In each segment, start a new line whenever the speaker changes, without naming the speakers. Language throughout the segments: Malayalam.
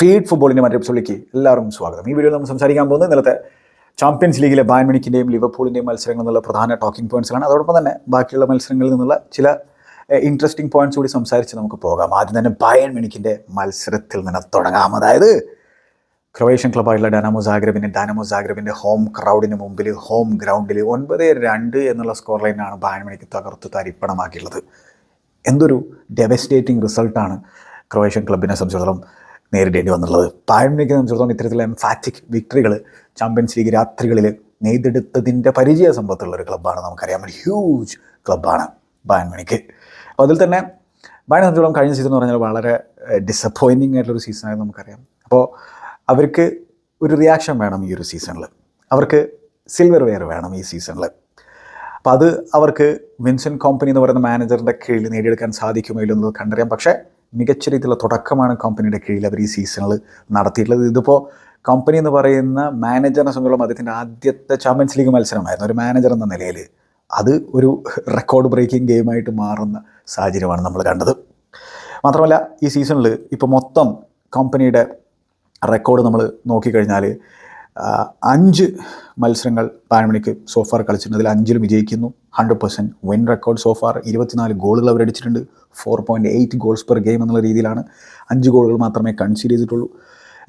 ഫീഡ് ഫുട്ബോളിന്റെ മറ്റൊരു എപ്പിസോഡിലേക്ക് എല്ലാവർക്കും സ്വാഗതം. ഈ വീഡിയോ നമ്മൾ സംസാരിക്കാൻ പോകുന്നത് ഇന്നലത്തെ ചാമ്പ്യൻസ് ലീഗിലെ ബാൻ മണിക്കിന്റെയും ലിവർപൂളിന്റെയും മത്സരങ്ങൾ എന്നുള്ള പ്രധാന ടോക്കിംഗ് പോയിന്റ്സിലാണ് അതോടൊപ്പം തന്നെ ബാക്കിയുള്ള മത്സരങ്ങളിൽ നിന്നുള്ള ചില ഇൻട്രസ്റ്റിംഗ് പോയിന്റ്സ് കൂടി സംസാരിച്ച് നമുക്ക് പോകാം. ആദ്യം തന്നെ ബയൺ മിനിക്കിന്റെ മത്സരത്തിൽ നിന്ന് തുടങ്ങാം. അതായത് ക്രൊയേഷ്യൻ ക്ലബ്ബായിട്ടുള്ള ഡാനാമോ സാഗ്രബിന്റെ ഡാനാമോ സാഗ്രബിന്റെ ഹോം ക്രൗഡിന് മുമ്പിൽ ഹോം ഗ്രൗണ്ടിൽ ഒൻപത് രണ്ട് എന്നുള്ള സ്കോർ ലൈനാണ് ബാൻ മണിക്ക് തകർത്ത് തരിപ്പണമാക്കിയുള്ളത്. എന്തൊരു ഡെവസ്റ്റേറ്റിംഗ് റിസൾട്ടാണ് ക്രൊയേഷ്യൻ ക്ലബിനെ സംബന്ധിച്ചിടത്തോളം നേരിടേണ്ടി വന്നുള്ളത്. പാഴമിനെ സംബന്ധിച്ചിടത്തോളം ഇത്തരത്തിലുള്ള എംഫാറ്റിക് വിക്ടറികൾ ചാമ്പ്യൻസ് ലീഗ് രാത്രികളിൽ നെയ്തെടുത്തതിന്റെ പരിചയ സമ്പത്തുള്ള ഒരു ക്ലബ്ബാണ് നമുക്കറിയാം. ഒരു ഹ്യൂജ് ക്ലബ്ബാണ് ബാൻമണിക്ക് അപ്പോൾ അതിൽ തന്നെ ബാനെ സംബന്ധിച്ചിടത്തോളം കഴിഞ്ഞ സീസൺ എന്ന് പറഞ്ഞാൽ വളരെ ഡിസപ്പോയിന്റിംഗ് ആയിട്ടുള്ളൊരു സീസണായിരുന്നു നമുക്കറിയാം. അപ്പോൾ അവർക്ക് ഒരു റിയാക്ഷൻ വേണം ഈ ഒരു സീസണിൽ അവർക്ക് സിൽവർ വെയർ വേണം ഈ സീസണിൽ അപ്പോൾ അത് അവർക്ക് വിൻസെന്റ് കോമ്പനി എന്ന് പറയുന്ന മാനേജറിന്റെ കീഴിൽ നേടിയെടുക്കാൻ സാധിക്കുമോ ഇല്ലെന്നത് കണ്ടറിയാം. പക്ഷേ മികച്ച രീതിയിലുള്ള തുടക്കമാണ് കമ്പനിയുടെ കീഴിൽ അവർ ഈ സീസണിൽ നടത്തിയിട്ടുള്ളത്. ഇതിപ്പോൾ കമ്പനി എന്ന് പറയുന്ന മാനേജറിനെ സംബന്ധിച്ചോളം അദ്ദേഹത്തിന്റെ ആദ്യത്തെ ചാമ്പ്യൻസ് ലീഗ് മത്സരമായിരുന്നു. ഒരു മാനേജർ എന്ന നിലയിൽ അത് ഒരു റെക്കോർഡ് ബ്രേക്കിംഗ് ഗെയിമായിട്ട് മാറുന്ന സാഹചര്യമാണ് നമ്മൾ കണ്ടത്. മാത്രമല്ല ഈ സീസണിൽ ഇപ്പോൾ മൊത്തം കമ്പനിയുടെ റെക്കോർഡ് നമ്മൾ നോക്കിക്കഴിഞ്ഞാൽ അഞ്ച് മത്സരങ്ങൾ പാരമണിക്ക് സോഫാർ കളിച്ചിട്ടുണ്ട്. അതിൽ അഞ്ചിലും വിജയിക്കുന്നു. Hundred percent win record so far ഇരുപത്തിനാല് ഗോളുകൾ അവരടിച്ചിട്ടുണ്ട്. Four point eight goals per game എന്നുള്ള രീതിയിലാണ് അഞ്ച് ഗോളുകൾ മാത്രമേ കൺസീഡ് ചെയ്തിട്ടുള്ളൂ.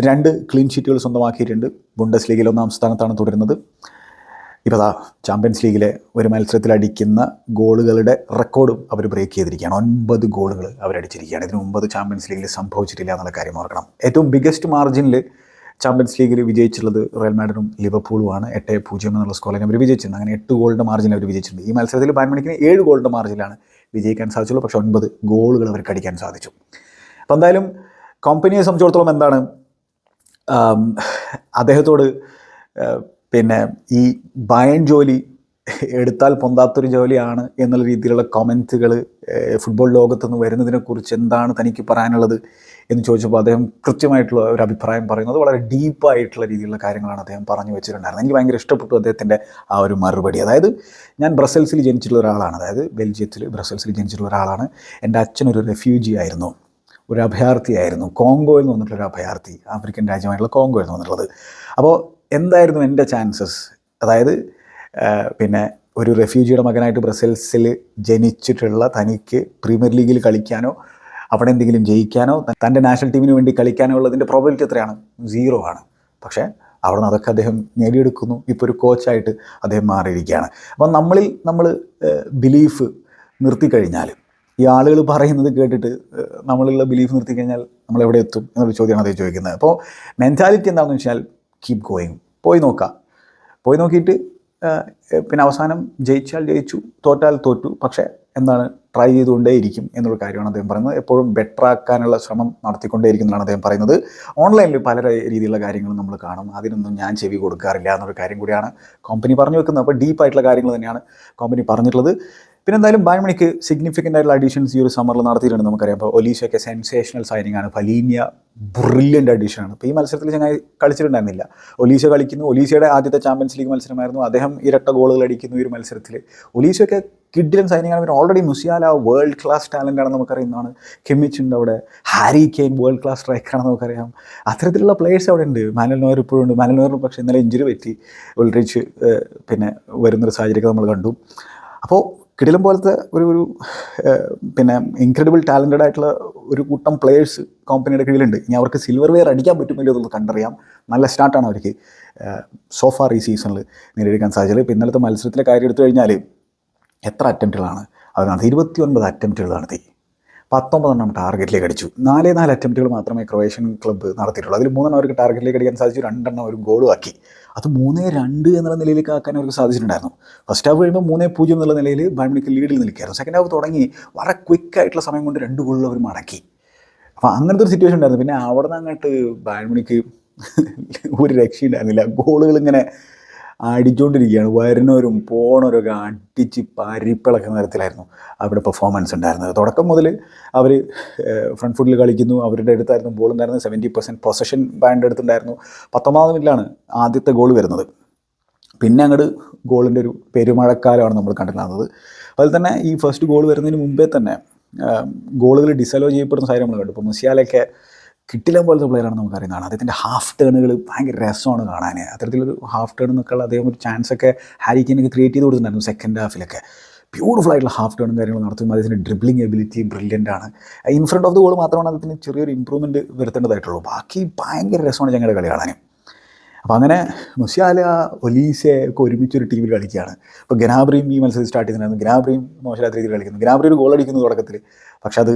രണ്ട് ക്ലീൻ ഷീറ്റുകൾ സ്വന്തമാക്കിയിട്ടുണ്ട്. ബുണ്ടസ് ലീഗിൽ ഒന്നാം സ്ഥാനത്താണ് തുടരുന്നത്. ഇപ്പോൾ അതാ ചാമ്പ്യൻസ് ലീഗിലെ ഒരു മത്സരത്തിൽ അടിക്കുന്ന ഗോളുകളുടെ റെക്കോർഡും അവർ ബ്രേക്ക് ചെയ്തിരിക്കുകയാണ്. ഒൻപത് ഗോളുകൾ അവരടിച്ചിരിക്കുകയാണ്. ഇതിന് ഒമ്പത് ചാമ്പ്യൻസ് ലീഗിൽ സംഭവിച്ചിട്ടില്ല എന്നുള്ള കാര്യം ഓർക്കണം. ഏറ്റവും ബിഗസ്റ്റ് മാർജിനിൽ ചാമ്പ്യൻസ് ലീഗിൽ വിജയിച്ചുള്ളത് റയൽ മാഡ്രിഡും ലിവർപൂളുമാണ്. എട്ട് പൂജ്യം എന്നുള്ള സ്കോറിൽ അവർ വിജയിച്ചിട്ടുണ്ട്. അങ്ങനെ എട്ട് ഗോളിന്റെ മാർജിൻ അവർ വിജയിച്ചിട്ടുണ്ട്. ഈ മത്സരത്തിൽ ബാൻമണിക്കിന് ഏഴ് ഗോളിന്റെ മാർജിലാണ് വിജയിക്കാൻ സാധിച്ചുള്ളൂ. പക്ഷേ ഒൻപത് ഗോളുകൾ അവർക്ക് അടിക്കാൻ സാധിച്ചു. അപ്പോൾ എന്തായാലും കമ്പനിയെ സംബന്ധിച്ചിടത്തോളം എന്താണ്? അദ്ദേഹത്തോട് പിന്നെ ഈ ബയൺ ജോലി എടുത്താൽ പൊന്താത്തൊരു ജോലിയാണ് എന്നുള്ള രീതിയിലുള്ള കമന്റുകൾ ഫുട്ബോൾ ലോകത്തുനിന്ന് വരുന്നതിനെക്കുറിച്ച് എന്താണ് തനിക്ക് പറയാനുള്ളത് എന്ന് ചോദിച്ചപ്പോൾ അദ്ദേഹം കൃത്യമായിട്ടുള്ള ഒരു അഭിപ്രായം പറയുന്നത് വളരെ ഡീപ്പായിട്ടുള്ള രീതിയിലുള്ള കാര്യങ്ങളാണ് അദ്ദേഹം പറഞ്ഞു വെച്ചിട്ടുണ്ടായിരുന്നത്. എനിക്ക് ഭയങ്കര ഇഷ്ടപ്പെട്ടു അദ്ദേഹത്തിന്റെ ആ ഒരു മറുപടി. അതായത് ഞാൻ ബ്രസൽസിൽ ജനിച്ചിട്ടുള്ള ഒരാളാണ്. അതായത് ബെൽജിയത്തിൽ ബ്രസൽസിൽ ജനിച്ചിട്ടുള്ള ഒരാളാണ്. എന്റെ അച്ഛനൊരു റെഫ്യൂജി ആയിരുന്നു. ഒരു അഭയാർത്ഥിയായിരുന്നു കോങ്കോയിൽ നിന്ന് വന്നിട്ടുള്ള ഒരു അഭയാർത്ഥി. ആഫ്രിക്കൻ രാജ്യമായിട്ടുള്ള കോങ്കോയിൽ നിന്ന് വന്നിട്ടുള്ളത്. അപ്പോൾ എന്തായിരുന്നു എന്റെ ചാൻസസ് അതായത് പിന്നെ ഒരു റെഫ്യൂജിയുടെ മകനായിട്ട് ബ്രസൽസിൽ ജനിച്ചിട്ടുള്ള തനിക്ക് പ്രീമിയർ ലീഗിൽ കളിക്കാനോ അവിടെ എന്തെങ്കിലും ജയിക്കാനോ തന്റെ നാഷണൽ ടീമിന് വേണ്ടി കളിക്കാനോ ഉള്ളതിന്റെ പ്രോബിലിറ്റി എത്രയാണ്? സീറോ ആണ്. പക്ഷേ അവിടെ നിന്ന് അതൊക്കെ അദ്ദേഹം നേടിയെടുക്കുന്നു. ഇപ്പോൾ ഒരു കോച്ചായിട്ട് അദ്ദേഹം മാറിയിരിക്കുകയാണ്. അപ്പം നമ്മളിൽ നമ്മൾ ബിലീഫ് നിർത്തിക്കഴിഞ്ഞാൽ ഈ ആളുകൾ പറയുന്നത് കേട്ടിട്ട് നമ്മളുള്ള ബിലീഫ് നിർത്തി കഴിഞ്ഞാൽ നമ്മൾ എവിടെ എത്തും എന്നൊരു ചോദ്യമാണ് അദ്ദേഹം ചോദിക്കുന്നത്. അപ്പോൾ മെന്റാലിറ്റി എന്താണെന്ന് വെച്ചാൽ കീപ് ഗോയിങ് പോയി നോക്കാം. പോയി നോക്കിയിട്ട് പിന്നെ അവസാനം ജയിച്ചാൽ ജയിച്ചു തോറ്റാൽ തോറ്റു പക്ഷേ എന്താണ് ട്രൈ ചെയ്തുകൊണ്ടേയിരിക്കും എന്നൊരു കാര്യമാണ് അദ്ദേഹം പറയുന്നത്. എപ്പോഴും ബെറ്റർ ആക്കാനുള്ള ശ്രമം നടത്തിക്കൊണ്ടേയിരിക്കും എന്നാണ് അദ്ദേഹം പറയുന്നത്. ഓൺലൈനിൽ പല രീതിയിലുള്ള കാര്യങ്ങൾ നമ്മൾ കാണും. അതിനൊന്നും ഞാൻ ചെവി കൊടുക്കാറില്ല എന്നൊരു കാര്യം കൂടിയാണ് കമ്പനി പറഞ്ഞു വെക്കുന്നത്. അപ്പോൾ ഡീപ്പായിട്ടുള്ള കാര്യങ്ങൾ തന്നെയാണ് കമ്പനി പറഞ്ഞിട്ടുള്ളത്. പിന്നെ എന്തായാലും ബാൻമണിക്ക് സിഗ്നിഫിക്കന്റ് ആയിട്ടുള്ള അഡീഷൻസ് ഈ ഒരു സമ്മറിൽ നടത്തിയിട്ടുണ്ട് നമുക്കറിയാം. അപ്പോൾ ഒലീഷയൊക്കെ സെൻസേഷണൽ സൈനിങ് ആണ്. ഫലീനിയ ബ്രില്യന്റ് അഡീഷനാണ് അപ്പോൾ ഈ മത്സരത്തിൽ ചങ്ങായി കളിച്ചിട്ടുണ്ടായിരുന്നില്ല. ഒലീഷ കളിക്കുന്നു. ഒലീഷയുടെ ആദ്യത്തെ ചാമ്പ്യൻസ് ലീഗ് മത്സരമായിരുന്നു. അദ്ദേഹം ഇരട്ട ഗോളുകൾ അടിക്കുന്നു ഈ ഒരു മത്സരത്തിൽ ഒലീഷയൊക്കെ കിഡിലും ആണ്. പിന്നെ already Musiala world class talent ആണെന്ന് നമുക്കറിയുന്നതാണ് കെമിച്ച് ഉണ്ട് അവിടെ. ഹാരി കെയിൻ വേൾഡ് ക്ലാസ് സ്ട്രൈക്കറാണെന്ന് നമുക്കറിയാം. അത്തരത്തിലുള്ള പ്ലേയേഴ്സ് അവിടെ ഉണ്ട്. മാനൽ നോയർ ഇപ്പോഴും ഉണ്ട്. മാനൽ നോയറിന് പക്ഷേ ഇന്നലെ ഇഞ്ചുറി പറ്റി. ഉൾറിച്ച് പിന്നെ വരുന്നൊരു സാഹചര്യമൊക്കെ നമ്മൾ കണ്ടു. അപ്പോൾ കിടിലം പോലത്തെ ഒരു ഒരു പിന്നെ ഇൻക്രെഡിബിൾ ടാലന്റഡ് ആയിട്ടുള്ള ഒരു കൂട്ടം പ്ലേയേഴ്സ് കമ്പനിയുടെ കീഴിലുണ്ട്. ഇനി അവർക്ക് സിൽവർ വെയർ അടിക്കാൻ പറ്റുമല്ലോ എന്നുള്ളത് കണ്ടറിയാം. നല്ല സ്റ്റാർട്ടാണ് അവർക്ക്. സോഫാർ ഈ സീസണിൽ നേടിയെടുക്കാൻ സാധിച്ചത്. ഇപ്പോൾ ഇന്നലത്തെ മത്സരത്തിലെ കാര്യം എടുത്തു കഴിഞ്ഞാൽ എത്ര അറ്റംപ്റ്റുകളാണ് അത് നടത്തി ഇരുപത്തി ഒൻപത് അറ്റംപ്റ്റുകൾ നടത്തി പത്തൊമ്പതെണ്ണം ടാർഗറ്റിലേക്ക് അടിച്ചു. നാലേ നാല് അറ്റംപ്റ്റുകൾ മാത്രമേ ക്രൊയേഷ്യൻ ക്ലബ്ബ് നടത്തിയിട്ടുള്ളൂ. അതിൽ മൂന്നെണ്ണം അവർക്ക് ടാർഗറ്റിലേക്ക് അടിക്കാൻ സാധിച്ചു രണ്ടെണ്ണം അവർ ഗോളും ആക്കി. അത് മൂന്നേ രണ്ട് എന്നുള്ള നിലയിലേക്ക് ആക്കാൻ അവർക്ക് സാധിച്ചിട്ടുണ്ടായിരുന്നു. ഫസ്റ്റ് ഹാഫ് കഴിയുമ്പോൾ മൂന്നേ പൂജ്യം എന്നുള്ള നിലയിൽ ബാഡ്മിന്റൺ ലീഡിൽ നിൽക്കുകയായിരുന്നു. സെക്കൻഡ് ഹാഫ് തുടങ്ങി വളരെ ക്വിക്ക് ആയിട്ടുള്ള സമയം കൊണ്ട് രണ്ട് ഗോളുകൾ അവർ മടക്കി. അപ്പോൾ അങ്ങനത്തെ ഒരു സിറ്റുവേഷൻ ഉണ്ടായിരുന്നു. പിന്നെ അവിടെ നിന്ന് അങ്ങോട്ട് ബാഡ്മിനിക്ക് ഒരു രക്ഷയുണ്ടായിരുന്നില്ല. ഗോളുകൾ ഇങ്ങനെ അടിച്ചുകൊണ്ടിരിക്കുകയാണ് വരുന്നവരും പോണവരും ഒക്കെ അടിച്ച് പരിപ്പിളക്കുന്ന തരത്തിലായിരുന്നു അവരുടെ പെർഫോമൻസ് ഉണ്ടായിരുന്നത്. തുടക്കം മുതൽ അവർ ഫ്രണ്ട് ഫുട്ടിൽ കളിക്കുന്നു. അവരുടെ അടുത്തായിരുന്നു ബോൾ ഉണ്ടായിരുന്നത്. സെവന്റി പെർസെന്റ് പൊസഷൻ ബാൻഡ് അടുത്തുണ്ടായിരുന്നു പത്തൊമ്പതാം മിനിറ്റിലാണ് ആദ്യത്തെ ഗോൾ വരുന്നത്. പിന്നെ അങ്ങോട്ട് ഗോളിന്റെ ഒരു പെരുമഴക്കാലമാണ് നമ്മൾ കണ്ടിട്ടുണ്ടാകുന്നത് അതുപോലെ തന്നെ ഈ ഫസ്റ്റ് ഗോൾ വരുന്നതിന് മുമ്പേ തന്നെ ഗോളുകൾ ഡിസലോ ചെയ്യപ്പെടുന്ന സാഹചര്യം നമ്മൾ കണ്ടു. ഇപ്പോൾ മുസിയാലൊക്കെ കിട്ടില്ല പോലത്തെ പ്ലെയറാണ് നമുക്ക് അറിയുന്നതാണ്. അദ്ദേഹത്തിന്റെ ഹാഫ് ടേണുകൾ ഭയങ്കര രസമാണ് കാണാൻ അത്തരത്തിലൊരു ഹാഫ് ടേൺ എന്നൊക്കെയുള്ള അദ്ദേഹം ഒരു ചാൻസ് ഒക്കെ ഹാരിക്കനൊക്കെ ക്രിയേറ്റ് ചെയ്ത് കൊടുത്തിട്ടുണ്ടായിരുന്നു സെക്കൻഡ് ഹാഫിലൊക്കെ ബ്യൂട്ടിഫുൾ ആയിട്ടുള്ള ഹാഫ് ടേണും കാര്യങ്ങളും നടത്തുമ്പോൾ അദ്ദേഹത്തിന്റെ ഡ്രിബ്ലിംഗ് എബിലിറ്റി ബ്രില്യന്റ് ആണ്. In front of the goal മാത്രമാണ് അദ്ദേഹത്തിന് ചെറിയൊരു ഇമ്പ്രൂവ്മെന്റ് വരുത്തേണ്ടതായിട്ടുള്ളൂ. ബാക്കി ഭയങ്കര രസമാണ് ഞങ്ങളുടെ കളി കാണാൻ അപ്പോൾ അങ്ങനെ മുസ്യാല ഒലീസെ ഒക്കെ ഒരുമിച്ചൊരു ടീമിൽ കളിക്കുകയാണ്. ഇപ്പോൾ ഗനാബ്രിയും ഈ മത്സരം സ്റ്റാർട്ട് ചെയ്തിട്ടുണ്ടായിരുന്നു. ഗനാബ്രിയും മോശമില്ലാത്ത രീതിയിൽ കളിക്കുന്നു. ഗനാബ്രി ഒരു ഗോൾ അടിക്കുന്നു തുടക്കത്തിൽ പക്ഷെ അത്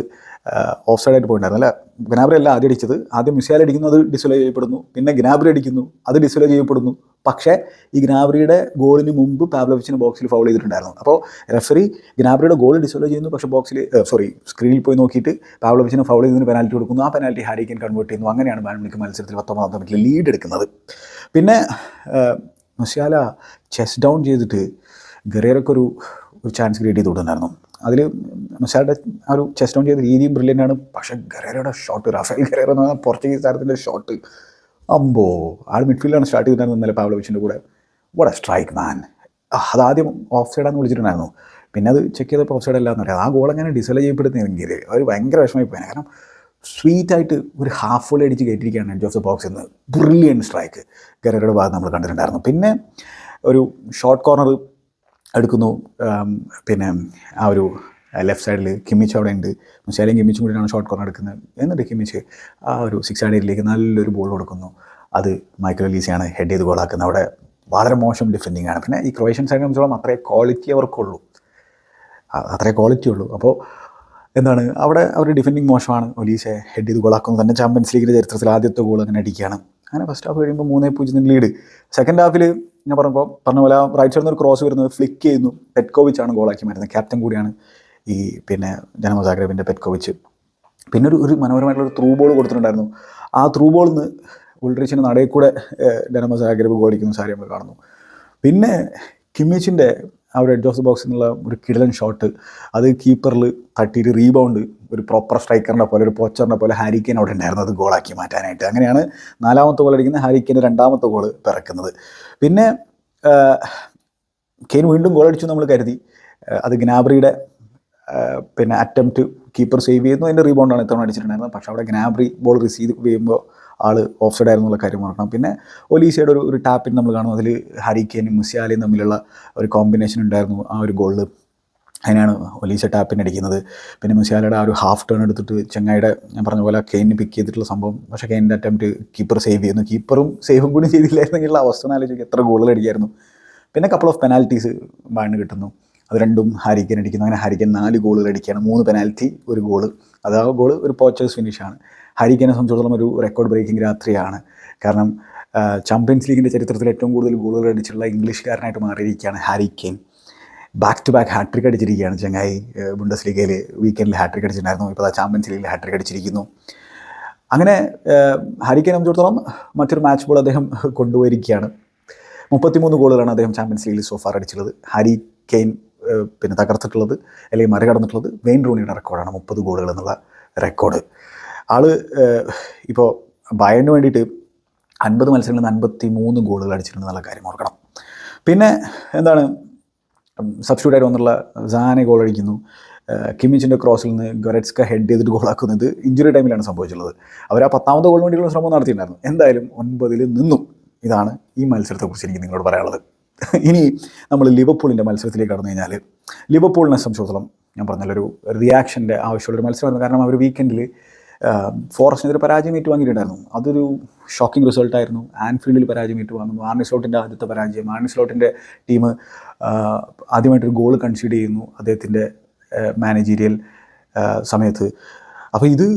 ഓഫ് സൈഡായിട്ട് പോയിട്ടുണ്ടായിരുന്നു. അല്ല ഗനാബ്രി അല്ല ആദ്യം അടിച്ചത്. ആദ്യം മിസൈൽ അടിക്കുന്നു അത് ഡിസ്വലോ ചെയ്യപ്പെടുന്നു. പിന്നെ ഗനാബ്രി അടിക്കുന്നു. അത് ഡിസ്വലോ ചെയ്യപ്പെടുന്നു. പക്ഷേ ഈ ഗ്നാബ്രിയുടെ ഗോളിന് മുമ്പ് പാബ്ലോവിച്ചിന് ബോക്സിൽ ഫൗൾ ചെയ്തിട്ടുണ്ടായിരുന്നു. അപ്പോൾ റെഫറി ഗ്നാബ്രിയുടെ ഗോൾ ഡിസ്പ്ലേ ചെയ്യുന്നു. പക്ഷേ ബോക്സിൽ സോറി സ്ക്രീനിൽ പോയി നോക്കിയിട്ട് പാബ്ലോവിച്ചിന് ഫൗൾ ചെയ്തതിന് പെനാൽറ്റി കൊടുക്കുന്നു. ആ പെനാൽറ്റി ഹാരിക്കൻ കൺവേർട്ട് ചെയ്യുന്നു. അങ്ങനെയാണ് ബാഡ്മിന്റൺ മത്സരത്തിൽ പത്തൊമ്പതാം മിനിറ്റിൽ ലീഡ് എടുക്കുന്നത്. പിന്നെ മസിയാല ചെസ് ഡൗൺ ചെയ്തിട്ട് ഗറേറൊക്കെ ഒരു ഒരു ചാൻസ് ക്രിയേറ്റ് ചെയ്ത് കൊടുക്കുന്നുണ്ടായിരുന്നു അതിൽ മെസ്സാരുടെ ആ ഒരു ചെസ്റ്റ് ഓൺ ചെയ്ത രീതിയും ബ്രില്യന്റ് ആണ്. പക്ഷേ ഗറേറയുടെ ഷോട്ട് റഫേൽ ഗറേറ എന്ന് പറഞ്ഞാൽ പോർച്ചുഗീസ് താരത്തിന്റെ ഷോട്ട് അമ്പോ ആൾ മിഡ്ഫീൽഡാണ് സ്റ്റാർട്ട് ചെയ്തിട്ടുണ്ടായിരുന്നു ഇന്നലെ പാവലോവിച്ചിന്റെ കൂടെ. വട സ്ട്രൈക്ക് മാൻ അതാദ്യം ഓഫ് സൈഡാന്ന് വിളിച്ചിട്ടുണ്ടായിരുന്നു. പിന്നെ അത് ചെക്ക് ചെയ്തപ്പോൾ ഓഫ് സൈഡ് അല്ലാന്ന് പറയാം. ആ ഗോൾ അങ്ങനെ ഡിസൈൻ ചെയ്യപ്പെടുന്നെങ്കിൽ അവർ ഭയങ്കര വിഷമമായി പോയാണ് കാരണം സ്വീറ്റായിട്ട് ഒരു ഹാഫ് ഫുൾ അടിച്ച് കയറ്റിയിരിക്കുകയാണ് എഡ്ജ് ഓഫ് ദ ബോക്സ് എന്ന്. ബ്രില്യൻ സ്ട്രൈക്ക് ഗരയുടെ ഭാഗത്ത് നമ്മൾ കണ്ടിട്ടുണ്ടായിരുന്നു. പിന്നെ ഒരു ഷോർട്ട് കോർണർ എടുക്കുന്നു. പിന്നെ ആ ഒരു ലെഫ്റ്റ് സൈഡിൽ കിമ്മിച്ച് അവിടെ ഉണ്ട് മുശാലയും കിമ്മിച്ചും കൂടിയാണ് ഷോർട്ട് കോർണർ എടുക്കുന്നത്. എന്നിട്ട് കിമ്മിച്ച് ആ ഒരു സിക്സ് സൈഡിലേക്ക് നല്ലൊരു ബോൾ കൊടുക്കുന്നു. അത് മൈക്കിൾ ലീസിയാണ് ഹെഡ് ചെയ്ത് ഗോളാക്കുന്നത് അവിടെ വളരെ മോശം ഡിഫെൻഡിങ് ആണ്. പിന്നെ ഈ ക്രൊയേഷ്യൻ സൈഡിനെ സംബന്ധിച്ചോളം അത്രേ ക്വാളിറ്റി അവർക്കുള്ളൂ അത്രേ ക്വാളിറ്റി ഉള്ളൂ. അപ്പോൾ എന്താണ്? അവിടെ അവർ ഡിഫെൻഡിങ് മോശമാണ്. ഒലീസെ ഹെഡ് ചെയ്ത് ഗോളാക്കുന്നു തന്നെ ചാമ്പ്യൻസ് ലീഗിന്റെ ചരിത്രത്തിൽ ആദ്യത്തെ ഗോൾ അങ്ങനെ അടിക്കുകയാണ്. അങ്ങനെ ഫസ്റ്റ് ഹാഫ് കഴിയുമ്പോൾ മൂന്നേ പൂജ്യത്തിന് ലീഡ് സെക്കൻഡ് ഹാഫിൽ ഞാൻ പറഞ്ഞപ്പോൾ പറഞ്ഞ പോലെ റൈറ്റ് സൈഡിൽ നിന്ന് ഒരു ക്രോസ് വരുന്നത് ഫ്ലിക്ക് ചെയ്യുന്നു. പെറ്റ്കോവിച്ച് ആണ് ഗോളാക്കി മാറ്റുന്നത് ക്യാപ്റ്റൻ കൂടിയാണ് ഈ പിന്നെ ജനമ സാഗ്രബിന്റെ പെറ്റ്കോവിച്ച് പിന്നെ ഒരു ഒരു മനോഹരമായിട്ടുള്ള ഒരു ത്രൂ ബോൾ കൊടുത്തിട്ടുണ്ടായിരുന്നു. ആ ത്രൂ ബോളിൽ നിന്ന് ഉൾറിച്ചിന് നടയിൽ കൂടെ ഡനമ ഗോളിക്കുന്ന സാരി നമ്മൾ കാണുന്നു. പിന്നെ കിമ്മിച്ചിന്റെ ആ ഒരു എഡ്ജ് ഓഫ് ബോക്സിൽ നിന്നുള്ള ഒരു കിടലൻ ഷോട്ട് അത് കീപ്പറിൽ തട്ടിയിട്ട് റീബൗണ്ട് ഒരു പ്രോപ്പർ സ്ട്രൈക്കറിനെ പോലെ ഒരു പോച്ചറിനെ പോലെ ഹാരിക്കൻ അവിടെ ഉണ്ടായിരുന്നു. അത് ഗോളാക്കി മാറ്റാനായിട്ട്. അങ്ങനെയാണ് നാലാമത്തെ ഗോൾ അടിക്കുന്ന ഹാരിക്കന്റെ രണ്ടാമത്തെ ഗോൾ പിറക്കുന്നത്. പിന്നെ കെയിൻ വീണ്ടും ഗോൾ അടിച്ചു നമ്മൾ കരുതി. അത് ഗ്നാബ്രിയുടെ പിന്നെ അറ്റംപ്റ്റ് കീപ്പർ സേവ് ചെയ്യുന്നു. അതിന്റെ റീബൗണ്ടാണ് ഇത്തവണ അടിച്ചിട്ടുണ്ടായിരുന്നത്. പക്ഷേ അവിടെ ഗ്നാബ്രി ബോൾ റിസീവ് ചെയ്യുമ്പോൾ ആൾ ഓഫ്സൈഡ് ആയിരുന്നുള്ള കാര്യം മറക്കണം. പിന്നെ ഒലീസയുടെ ഒരു ഒരു ടാപ്പിൻ നമ്മൾ കാണും. അതിൽ ഹരിക്കേനും മുസ്യാലയും തമ്മിലുള്ള ഒരു കോമ്പിനേഷൻ ഉണ്ടായിരുന്നു ആ ഒരു ഗോളിൽ അതിനാണ് ഒലീസ ടാപ്പിൻ അടിക്കുന്നത്. പിന്നെ മുസ്യാലയുടെ ആ ഒരു ഹാഫ് ടേൺ എടുത്തിട്ട് ചെങ്ങായിയുടെ ഞാൻ പറഞ്ഞ പോലെ കെയിന് പിക്ക് ചെയ്തിട്ടുള്ള സംഭവം. പക്ഷേ കെയിന്റെ അറ്റംപ്റ്റ് കീപ്പർ സേവ് ചെയ്യുന്നു. കീപ്പറും സേവും കൂടി ചെയ്തില്ലായിരുന്നെങ്കിൽ അവസ്ഥ ആലോചിക്കുക എത്ര ഗോളുകൾ അടിക്കായിരുന്നു. പിന്നെ കപ്പിൾ ഓഫ് പെനാൽറ്റീസ് ബാണ് കിട്ടുന്നു. അത് രണ്ടും ഹാരിക്കൻ അടിക്കുന്നു. അങ്ങനെ ഹാരിക്കൻ നാല് ഗോളുകൾ അടിക്കുകയാണ്. മൂന്ന് പെനാൽറ്റി ഒരു ഗോൾ അത് ആ ഗോൾ ഒരു പോച്ചേഴ്സ് ഫിനിഷാണ് ഹാരിക്കനെ സംബന്ധിച്ചിടത്തോളം ഒരു റെക്കോർഡ് ബ്രേക്കിംഗ് രാത്രിയാണ്. കാരണം ചാമ്പ്യൻസ് ലീഗിന്റെ ചരിത്രത്തിൽ ഏറ്റവും കൂടുതൽ ഗോളുകൾ അടിച്ചിട്ടുള്ള ഇംഗ്ലീഷുകാരനായിട്ട് മാറിയിരിക്കുകയാണ് Harry Kane back to back hat trick അടിച്ചിരിക്കുകയാണ് ചങ്ങായി ബുണ്ടസ് ലീഗയിൽ വീക്കെൻഡിൽ ഹാട്രിക് അടിച്ചിട്ടുണ്ടായിരുന്നു. ഇപ്പോൾ ആ ചാമ്പ്യൻസ് ലീഗിൽ ഹാട്രിക് അടിച്ചിരിക്കുന്നു. അങ്ങനെ ഹാരിക്കനെ സംബന്ധിച്ചിടത്തോളം മറ്റൊരു മാച്ച് ബോൾ അദ്ദേഹം കൊണ്ടുപോയിരിക്കുകയാണ്. മുപ്പത്തിമൂന്ന് ഗോളുകളാണ് അദ്ദേഹം ചാമ്പ്യൻസ് ലീഗിൽ സോഫാർ അടിച്ചിട്ടുള്ളത്. ഹാരി കെയിൻ പിന്നെ തകർത്തിട്ടുള്ളത് അല്ലെങ്കിൽ മറികടന്നിട്ടുള്ളത് വെയിൻ റൂണിയുടെ റെക്കോർഡാണ് മുപ്പത് ഗോളുകൾ എന്നുള്ള റെക്കോർഡ് ആൾ ഇപ്പോൾ ബയറിന് വേണ്ടിയിട്ട് അൻപത് മത്സരങ്ങളിൽ അൻപത്തി മൂന്ന് ഗോളുകൾ അടിച്ചിട്ടുണ്ട് എന്നുള്ള കാര്യം ഓർക്കണം. പിന്നെ എന്താണ് സബ്സ്റ്റിറ്റ്യൂട്ടായിട്ട് വന്നുള്ള സാനെ ഗോൾ അടിക്കുന്നു. കിമിച്ചിന്റെ ക്രോസിൽ നിന്ന് ഗൊരറ്റ്സ്ക ഹെഡ് ചെയ്തിട്ട് ഗോളാക്കുന്നത് ഇഞ്ചുറി ടൈമിലാണ് സംഭവിച്ചിട്ടുള്ളത്. അവർ ആ പത്താമത്തെ ഗോളിന് വേണ്ടിയുള്ള ശ്രമം നടത്തിയിട്ടുണ്ടായിരുന്നു. എന്തായാലും ഒൻപതിൽ നിന്നും ഇതാണ് ഈ മത്സരത്തെക്കുറിച്ച് എനിക്ക് നിങ്ങളോട് പറയാനുള്ളത്. ഇനി നമ്മൾ ലിവർപൂളിന്റെ മത്സരത്തിലേക്ക് കടന്നു കഴിഞ്ഞാൽ ലിവർപൂളിനെ സംബന്ധിച്ചിടത്തോളം ഞാൻ പറഞ്ഞാലൊരു റിയാക്ഷന്റെ ആവശ്യമുള്ളൊരു മത്സരമായിരുന്നു. കാരണം അവർ വീക്കെൻഡിൽ ഫോറസ്റ്റിനെതിരെ പരാജയം ഏറ്റുവാങ്ങിയിട്ടുണ്ടായിരുന്നു. അതൊരു ഷോക്കിംഗ് റിസൾട്ടായിരുന്നു ആൻഫീൽഡിൽ പരാജയം ഏറ്റുവാങ്ങുന്നു ആർണിസ്ലോട്ടിന്റെ ആദ്യത്തെ പരാജയം. ആർണിസ്ലോട്ടിന്റെ ടീം ആദ്യമായിട്ടൊരു ഗോൾ കൺസീഡ് ചെയ്യുന്നു അദ്ദേഹത്തിന്റെ മാനേജീരിയൽ സമയത്ത്. അപ്പോൾ ഇത്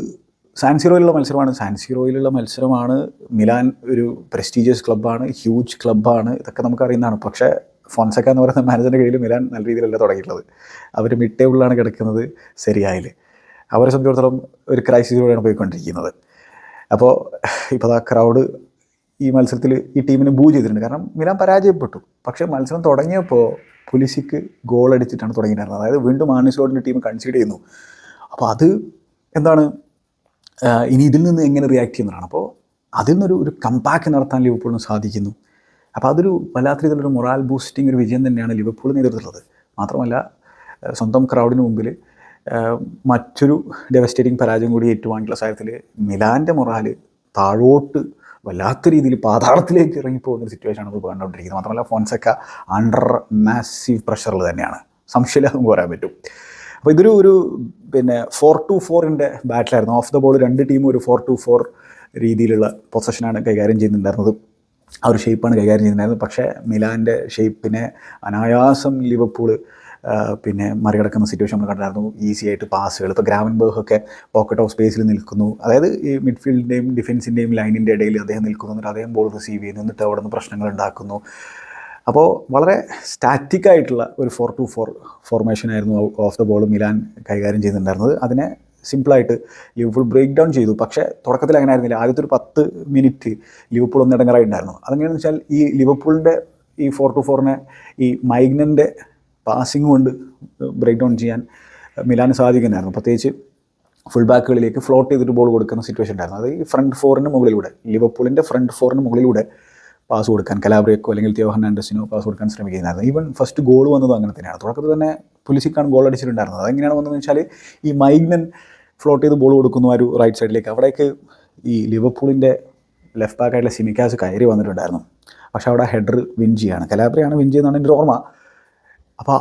സാൻസിറോയിലുള്ള മത്സരമാണ്. സാൻസിറോയിലുള്ള മത്സരമാണ് മിലാൻ ഒരു പ്രസ്റ്റീജിയസ് ക്ലബ്ബാണ് ഹ്യൂജ് ക്ലബ്ബാണ് ഇതൊക്കെ നമുക്കറിയുന്നതാണ്. പക്ഷേ ഫോൺസക്ക എന്ന് പറയുന്ന മാനേജറിന്റെ കീഴിൽ മിലാൻ നല്ല രീതിയിലല്ല തുടങ്ങിയിട്ടുള്ളത്. അവർ മിഡ് ടേബിളിലാണ് കിടക്കുന്നത് ശരിയായിൽ അവരെ സംബന്ധിച്ചിടത്തോളം ഒരു ക്രൈസിസിലൂടെയാണ് പോയിക്കൊണ്ടിരിക്കുന്നത്. അപ്പോൾ ഇപ്പോൾ ആ ക്രൗഡ് ഈ മത്സരത്തിൽ ഈ ടീമിനെ ബൂ ചെയ്തിട്ടുണ്ട്. കാരണം മിലാൻ പരാജയപ്പെട്ടു. പക്ഷേ മത്സരം തുടങ്ങിയപ്പോൾ പുലിസിക്ക് ഗോൾ അടിച്ചിട്ടാണ് തുടങ്ങിയിട്ടുണ്ടായിരുന്നത്. അതായത് വീണ്ടും ആർണിസ്ലോട്ടിന്റെ ടീം കൺസീഡ് ചെയ്യുന്നു. അപ്പോൾ അത് എന്താണ്? ഇനി ഇതിൽ നിന്ന് എങ്ങനെ റിയാക്ട് ചെയ്യുന്നതാണ്? അപ്പോൾ അതിൽ നിന്നൊരു ഒരു കമ്പാക്ക് നടത്താൻ ലിവർപൂളിന് സാധിക്കുന്നു. അപ്പോൾ അതൊരു വല്ലാത്ത രീതിയിലൊരു മൊറാൽ ബൂസ്റ്റിംഗ് ഒരു വിജയം തന്നെയാണ് ലിവർപൂൾ നേരിടുന്നത് മാത്രമല്ല സ്വന്തം ക്രൗഡിന് മുമ്പിൽ മറ്റൊരു ഡെവസ്റ്റേറ്റിംഗ് പരാജയം കൂടി ഏറ്റുവാങ്ങിയുള്ള സാഹചര്യത്തിൽ മിലാന്റെ മൊറാൽ താഴോട്ട് വല്ലാത്ത രീതിയിൽ പാതാളത്തിലേക്ക് ഇറങ്ങിപ്പോകുന്ന ഒരു സിറ്റുവേഷനാണ് നമ്മൾ കണ്ടുകൊണ്ടിരിക്കുന്നത്. മാത്രമല്ല ഫോൺസെക്ക അണ്ടർ മാസീവ് പ്രഷറിൽ തന്നെയാണ്. സംശയമില്ലാതെ നമുക്ക് പറയാൻ പറ്റും. അപ്പോൾ ഇതൊരു ഒരു പിന്നെ ഫോർ ടു ഫോറിന്റെ ബാറ്റിലായിരുന്നു ഓഫ് ദ ബോൾ രണ്ട് ടീമും ഒരു ഫോർ ടു ഫോർ രീതിയിലുള്ള പൊസഷനാണ് കൈകാര്യം ചെയ്യുന്നുണ്ടായിരുന്നത്. ആ ഒരു ഷേപ്പാണ് കൈകാര്യം ചെയ്യുന്നുണ്ടായിരുന്നത്. പക്ഷേ മിലാന്റെ ഷേപ്പിനെ അനായാസം ലിവർപൂൾ പിന്നെ മറികടക്കുന്ന സിറ്റുവേഷൻ നമ്മൾ കണ്ടായിരുന്നു ഈസി ആയിട്ട് പാസുകൾ ഇപ്പോൾ ഗ്രാവൻബർഗ് ഒക്കെ പോക്കറ്റ് ഓഫ് സ്പേസിൽ നിൽക്കുന്നു. അതായത് ഈ മിഡ്ഫീൽഡിന്റെയും ഡിഫൻസിന്റെയും ലൈനിന്റെ ഇടയിൽ അദ്ദേഹം നിൽക്കുന്നു. എന്നിട്ട് അദ്ദേഹം ബോൾ റിസീവ് ചെയ്യുന്നു. എന്നിട്ട് അവിടെ നിന്ന് പ്രശ്നങ്ങൾ ഉണ്ടാക്കുന്നു. അപ്പോൾ വളരെ സ്റ്റാറ്റിക് ആയിട്ടുള്ള ഒരു ഫോർ ടു ഫോർ ഫോർമേഷനായിരുന്നു ഓഫ് ദ ബോൾ മിലാൻ കൈകാര്യം ചെയ്യുന്നുണ്ടായിരുന്നത് അതിനെ സിമ്പിളായിട്ട് ലിവർപൂൾ ബ്രേക്ക് ഡൗൺ ചെയ്തു. പക്ഷേ തുടക്കത്തിൽ അങ്ങനെ ആയിരുന്നില്ല. ആദ്യത്തെ ഒരു പത്ത് മിനിറ്റ് ലിവർപൂൾ ഒന്നിടങ്ങറായി ഉണ്ടായിരുന്നു അതെങ്ങനെയാണെന്ന് വെച്ചാൽ ഈ ലിവർപൂളിന്റെ ഈ ഫോർ ടു ഫോറിനെ ഈ മൈഗ്നന്റെ പാസിംഗ് കൊണ്ട് ബ്രേക്ക് ഡൗൺ ചെയ്യാൻ മിലാന് സാധിക്കുന്നതായിരുന്നു പ്രത്യേകിച്ച് ഫുൾ ബാക്കുകളിലേക്ക് ഫ്ലോട്ട് ചെയ്തിട്ട് ബോൾ കൊടുക്കുന്ന സിറ്റുവേഷൻ ഉണ്ടായിരുന്നു. അത് ഈ ഫ്രണ്ട് ഫോറിന് മുകളിലൂടെ ലിവർപൂളിന്റെ ഫ്രണ്ട് ഫോറിന് മുകളിലൂടെ പാസ് കൊടുക്കാൻ കലാബ്രിയക്കോ അല്ലെങ്കിൽ തിയോ ഹെർണാണ്ടസിനോ പാസ് കൊടുക്കാൻ ശ്രമിക്കുന്നതായിരുന്നു ഈവൻ ഫസ്റ്റ് ഗോൾ വന്നതും അങ്ങനെ തന്നെയാണ്. തുടക്കത്തിൽ തന്നെ പുലിസിക്കാണ് ഗോൾ അടിച്ചിട്ടുണ്ടായിരുന്നത്. അതെങ്ങനെയാണ് വന്നതെന്ന് വെച്ചാൽ ഈ മൈഗ്നൻ ഫ്ലോട്ട് ചെയ്ത് ബോൾ കൊടുക്കുന്നു ഒരു റൈറ്റ് സൈഡിലേക്ക് അവിടേക്ക് ഈ ലിവർപൂളിന്റെ ലെഫ്റ്റ് ബാക്കായിട്ടുള്ള സിമിക്കാസ് കയറി വന്നിട്ടുണ്ടായിരുന്നു. പക്ഷേ അവിടെ ഹെഡർ വിൻ ചെയ്യാണ്. കലാബ്രിയാണ് വിൻ ചെയ്യുന്നതാണ് എന്റെ ഓർമ്മ. അപ്പോൾ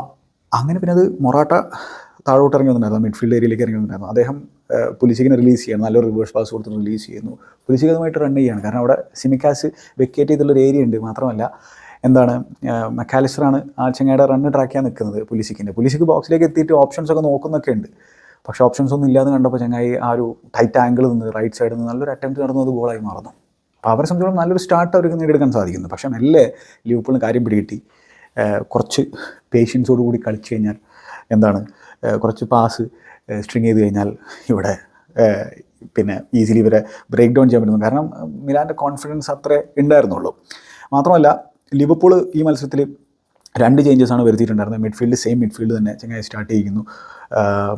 അങ്ങനെ പിന്നെ അത് മൊറാട്ട താഴോട്ട് ഇറങ്ങി വന്നിട്ടുണ്ടായിരുന്നു മിഡ്ഫീൽഡ് ഏരിയയിലേക്ക് ഇറങ്ങി വന്നിട്ടുണ്ടായിരുന്നു അദ്ദേഹം പുലിസിക്കിനെ റിലീസ് ചെയ്യുന്നു നല്ലൊരു റിവേഴ്സ് പാസ് കൊടുത്ത് റിലീസ് ചെയ്യുന്നു. പുലിസിക്ക് അതുമായിട്ട് റൺ ചെയ്യുകയാണ്. കാരണം അവിടെ സിമിക്കാസ് വെക്കേറ്റ് ചെയ്തുള്ളൊരു ഏരിയ ഉണ്ട്. മാത്രമല്ല എന്താണ് മെക്കാലിസ്റ്ററാണ് ആ ചങ്ങയുടെ റണ്ണ് ട്രാക്ക് ചെയ്യാൻ നിൽക്കുന്നത് പുലിസിക്കിന്റെ പുലിസിക്ക് ബോക്സിലേക്ക് എത്തിയിട്ട് ഓപ്ഷൻസ് ഒക്കെ നോക്കുന്നൊക്കെ ഉണ്ട്. പക്ഷേ ഓപ്ഷൻസ് ഒന്നും ഇല്ലാതെ കണ്ടപ്പോൾ ചങ്ങായി ആ ഒരു ടൈറ്റ് ആംഗിൾ നിന്ന് റൈറ്റ് സൈഡിൽ നിന്ന് നല്ലൊരു അറ്റംപ്റ്റ് നടന്നു അത് ഗോളായി മാറുന്നു. അപ്പോൾ അവരെ സംബന്ധിച്ചിടത്തോളം നല്ലൊരു സ്റ്റാർട്ട് അവർക്ക് നേടിയെടുക്കാൻ സാധിക്കുന്നു. പക്ഷേ മെല്ലെ ലിവർപൂളിന് കാര്യം പിടികിട്ടി. കുറച്ച് പേഷ്യൻസോട് കൂടി കളിച്ചു കഴിഞ്ഞാൽ എന്താണ്? കുറച്ച് പാസ് സ്ട്രിങ് ചെയ്ത് കഴിഞ്ഞാൽ ഇവിടെ പിന്നെ ഈസിലി ഇവരെ ബ്രേക്ക് ഡൗൺ ചെയ്യാൻ പറ്റുന്നു. കാരണം മിലാന്റെ കോൺഫിഡൻസ് അത്രേ ഉണ്ടായിരുന്നുള്ളൂ. മാത്രമല്ല ലിവർപൂൾ ഈ മത്സരത്തിൽ രണ്ട് ചേഞ്ചസ് ആണ് വരുത്തിയിട്ടുണ്ടായിരുന്നത്. മിഡ്ഫീൽഡ് സെയിം മിഡ്ഫീൽഡ് തന്നെ ചങ്ങായി സ്റ്റാർട്ട് ചെയ്യുന്നു